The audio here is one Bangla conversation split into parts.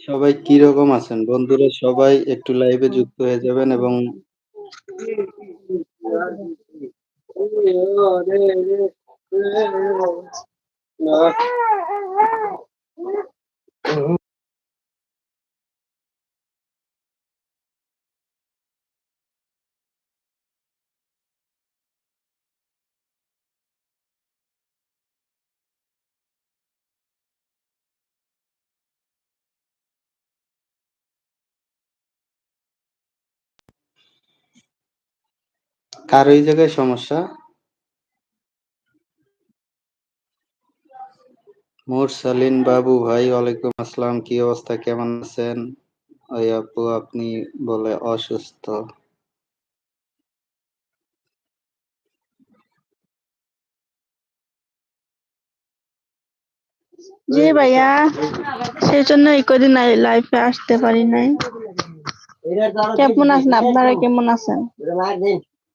সবাই কি রকম আছেন বন্ধুরা সবাই একটু লাইভে যুক্ত হয়ে যাবেন এবং কার ওই জায়গায় সমস্যা? মুরসালিন বাবু ভাই ওয়ালাইকুম আসসালাম কি অবস্থা কেমন আছেন? ওই আপু আপনি বলে অসুস্থ। জি ভাইয়া সেই জন্য এই কদিন লাইফে আসতে পারি নাই। কেমন আছেন? আপনারা কেমন আছেন?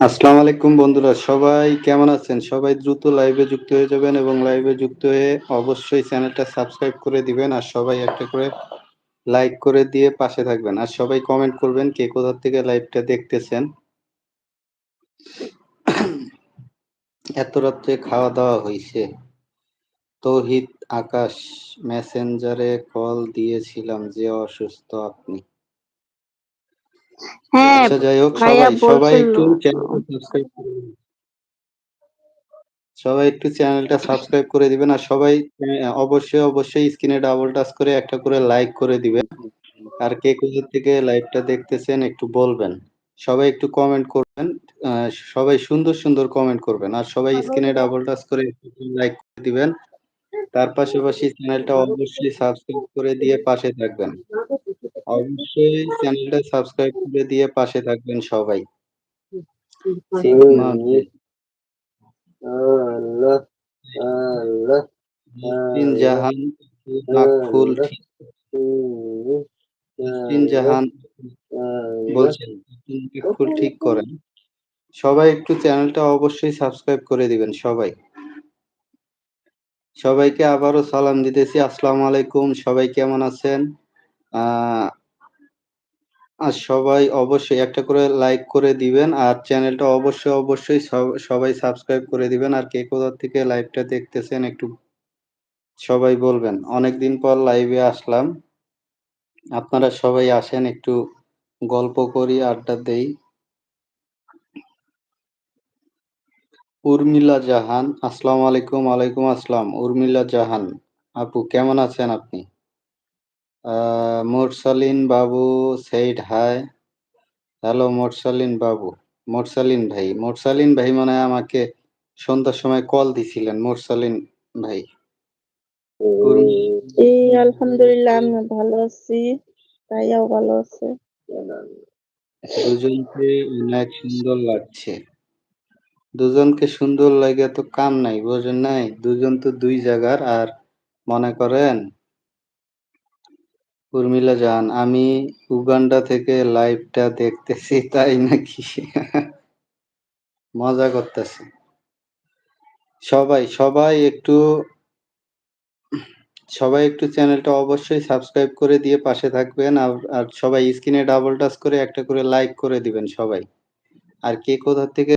আসসালামু আলাইকুম বন্ধুরা, সবাই কেমন আছেন? সবাই দ্রুত লাইভে যুক্ত হয়ে যাবেন এবং লাইভে যুক্ত হয়ে অবশ্যই চ্যানেলটা সাবস্ক্রাইব করে দিবেন আর সবাই একটা করে লাইক করে দিয়ে পাশে থাকবেন। আর সবাই কমেন্ট করবেন কে কোথা থেকে লাইভটা দেখতেছেন। এত রাত্রে খাওয়া দাওয়া হয়েছে তৌহিদ আকাশ মেসেঞ্জারে কল দিয়েছিলাম যে অসুস্থ আপনি। হ্যাঁ আচ্ছা যাই হোক সবাই সবাই একটু। চ্যানেলটা সাবস্ক্রাইব করে দিবেন। সবাই একটু চ্যানেলটা সাবস্ক্রাইব করে দিবেন আর সবাই অবশ্যই অবশ্যই স্ক্রিনে ডাবল টাচ করে একটা করে লাইক করে দিবেন। আর কে কোথা থেকে লাইভটা দেখতেছেন একটু বলবেন। সবাই একটু কমেন্ট করবেন সবাই সুন্দর সুন্দর কমেন্ট করবেন। আর সবাই স্ক্রিনে ডাবল টাচ করে লাইক করে দিবেন। তার পাশাপাশি চ্যানেলটা অবশ্যই সাবস্ক্রাইব করে দিয়ে পাশে থাকবেন। অবশ্যই চ্যানেলটা সাবস্ক্রাইব করে দিয়ে পাশে থাকবেন সবাই। মাকফুল ঠিক করেন। সবাই একটু চ্যানেলটা অবশ্যই সাবস্ক্রাইব করে দিবেন সবাই। সবাইকে আবারও সালাম দিতেছি। আসসালামু আলাইকুম। সবাই কেমন আছেন? আর সবাই অবশ্যই একটা করে লাইক করে দিবেন, আর চ্যানেলটা অবশ্যই অবশ্যই সব- সবাই সাবস্ক্রাইব করে দিবেন। আর কে কোথা থেকে লাইভটা দেখতেছেন একটু সবাই বলবেন। অনেকদিন পর লাইভে আসলাম। আপনারা সবাই আসেন, একটু গল্প করি, আড্ডা দেই। উর্মিলা জাহান, আসসালামু আলাইকুম, ওয়ালাইকুম আসসালাম। উর্মিলা জাহান, আপু, কেমন আছেন আপনি? মোরসালিন বাবু সেইড হাই। হ্যালো মোরসালিন বাবু। মোরসালিন ভাই মোরসালিন ভাই মনে হয় আমাকে সন্ধ্যার সময় কল দিছিলেন মোরসালিন ভাই। এই আলহামদুলিল্লাহ আমি ভালো আছি। ভাইয়াও ভালো আছে। দুজনকে অনেক সুন্দর লাগছে। দুজনকে সুন্দর লাগে তো কাম নাই বোঝেন নাই? দুজন তো দুই জায়গার আর মনে করেন উর্মিলা জান, আমি উগান্ডা থেকে লাইভটা দেখতেছি, তাই নাকি? মজা করতেছি। সবাই সবাই একটু সবাই একটু চ্যানেলটা অবশ্যই সাবস্ক্রাইব করে দিয়ে পাশে থাকবেন, আর সবাই স্ক্রিনে ডাবল টাচ করে একটা করে লাইক করে দিবেন সবাই। আর কে কোথা থেকে